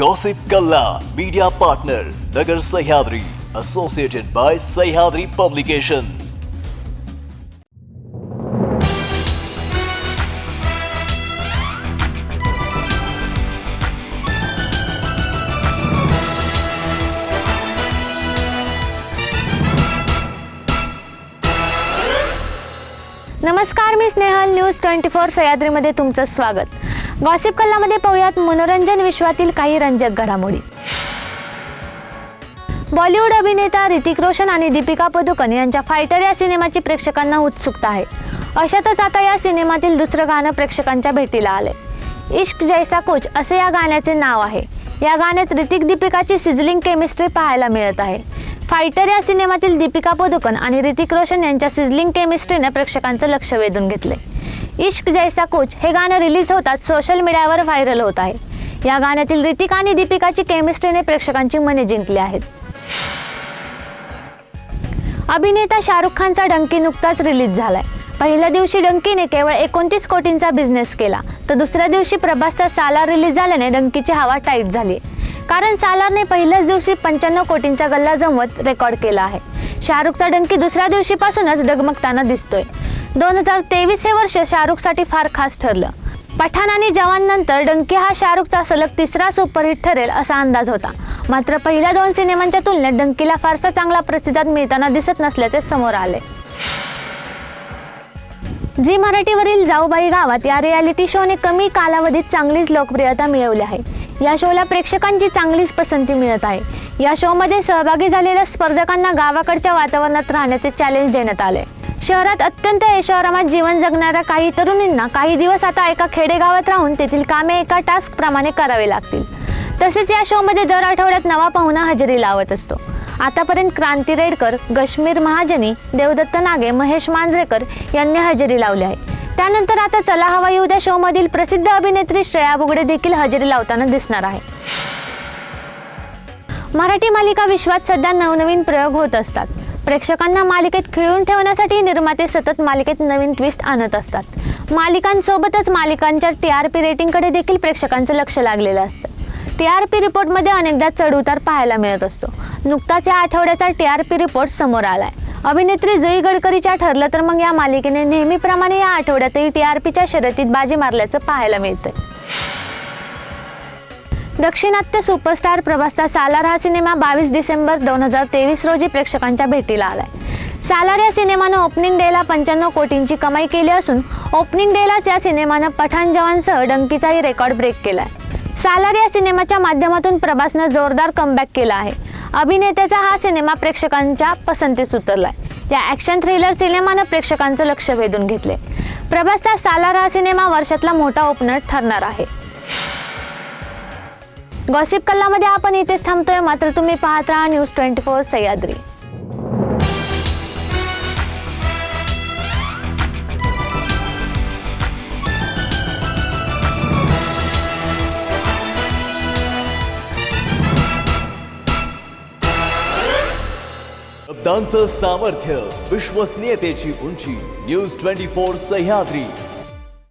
Gossip Kalla media partner Nagar Sahyadri associated by Sahyadri publication नमस्कार मी Snehal. News twenty four सह्याद्रीमध्ये तुमचं स्वागत. गॉसिप कल्लामध्ये पाहूयात मनोरंजन विश्वातील काही रंजक घडामोडी. बॉलिवूड अभिनेता ऋतिक रोशन आणि दीपिका पदुकोण यांच्या फायटर या सिनेमाची प्रेक्षकांना उत्सुकता आहे. अशातच आता या सिनेमातील दुसरं गाणं प्रेक्षकांच्या भेटीला आले इश्क जैसा कुछ असे या गाण्याचे नाव आहे. या गाण्यात ऋतिक दीपिकाची सिझलिंग केमिस्ट्री पाहायला मिळत आहे. फायटर या सिनेमातील दीपिका पदुकोण आणि ऋतिक रोशन यांच्या सिझलिंग केमिस्ट्रीने प्रेक्षकांचं लक्ष वेधून घेतले इश्क जैसा कुछ हे गाणं रिलीज होताच सोशल मीडियावर व्हायरल होत आहे. या गाण्यातील ऋतिक आणि दीपिकाची केमिस्ट्रीने प्रेक्षकांची मने जिंकली आहेत. अभिनेता शाहरुख खानचा डंकी नुकताच रिलीज झालाय. पहिल्या दिवशी डंकीने केवळ एकोणतीस कोटींचा बिझनेस केला तर दुसऱ्या दिवशी प्रभासचा सालार रिलीज झाल्याने डंकीची हवा टाईट झाली. कारण सालारने पहिल्याच दिवशी पंच्याण्णव कोटींचा गल्ला जमवत रेकॉर्ड केला आहे. शाहरुखचा डंकी दुसऱ्या दिवशीपासूनच डगमगताना दिसतोय. दोन हजार तेवीस हे वर्ष शाहरुखसाठी फार खास ठरलं. पठाण आणि जवान नंतर डंकी हा शाहरुखचा सलग तिसरा सुपरहिट ठरेल असा अंदाज होता. मात्र पहिल्या दोन सिनेमांच्या तुलनेत डंकीला फारसा चांगला प्रतिसाद मिळताना दिसत नसल्याचे समोर आले. जी मराठीवरील जाऊबाई गावात या रियालिटी शोने कमी कालावधीत चांगलीच लोकप्रियता मिळवली आहे. या शोला प्रेक्षकांची चांगलीच पसंती मिळत आहे. या शोमध्ये सहभागी झालेल्या स्पर्धकांना गावाकडच्या वातावरणात राहण्याचे चॅलेंज देण्यात आले. शहरात अत्यंत यशोरामात जीवन जगणाऱ्या काही तरुणींना काही दिवस आता एका खेडेगावात राहून तेथील कामे एका टास्क प्रमाणे करावे लागतील. तसेच या शोमध्ये दर आठवड्यात नवा पाहुणा हजेरी लावत असतो. आतापर्यंत क्रांती रेडकर गश्मीर महाजनी देवदत्त नागे महेश मांजरेकर यांनी हजेरी लावली आहे. त्यानंतर आता चला हवा येऊ द्या शोमधील प्रसिद्ध अभिनेत्री श्रेया बुगडे देखील हजेरी लावताना दिसणार आहे. मराठी मालिका विश्वात सध्या नवनवीन प्रयोग होत असतात. प्रेक्षकांना मालिकेत खिळून ठेवण्यासाठी निर्माते सतत मालिकेत नवीन ट्विस्ट आणत असतात. मालिकांसोबतच मालिकांच्या टी आर पी रेटिंगकडे देखील प्रेक्षकांचं लक्ष लागलेलं असतं. टी आर पी रिपोर्टमध्ये अनेकदा चढउतार पाहायला मिळत असतो. नुकताच या आठवड्याचा टी आर पी रिपोर्ट समोर आलाय. अभिनेत्री जुई गडकरीच्या ठरलं तर मग या मालिकेने नेहमीप्रमाणे या आठवड्यातही टी आर पीच्या शर्यतीत बाजी मारल्याचं पाहायला मिळतंय. दक्षिणात्य सुपरस्टार प्रभासचा सालार हा सिनेमा बावीस डिसेंबर दोन हजार तेवीस रोजी प्रेक्षकांच्या भेटीला आलाय. सालार या सिनेमानं ओपनिंग डेला पंच्याण्णव कोटींची कमाई केली असून ओपनिंग डेलाच या सिनेमानं पठाण जवानसह डंकीचाही रेकॉर्ड ब्रेक केला आहे सालार या सिनेमाच्या माध्यमातून प्रभासनं जोरदार कमबॅक केला आहे. अभिनेत्याचा हा सिनेमा प्रेक्षकांच्या पसंतीस उतरलाय. या ॲक्शन थ्रिलर सिनेमानं प्रेक्षकांचं लक्ष वेधून घेतले प्रभासचा सालार हा सिनेमा वर्षातला मोठा ओपनर ठरणार आहे. गॉसिप कल्लामध्ये आपण इथेच थांबतोय. मात्र तुम्ही पाहत राहा न्यूज ट्वेंटी फोर सह्याद्री. शब्दांचं सामर्थ्य विश्वसनीयतेची उंची न्यूज ट्वेंटी फोर सह्याद्री.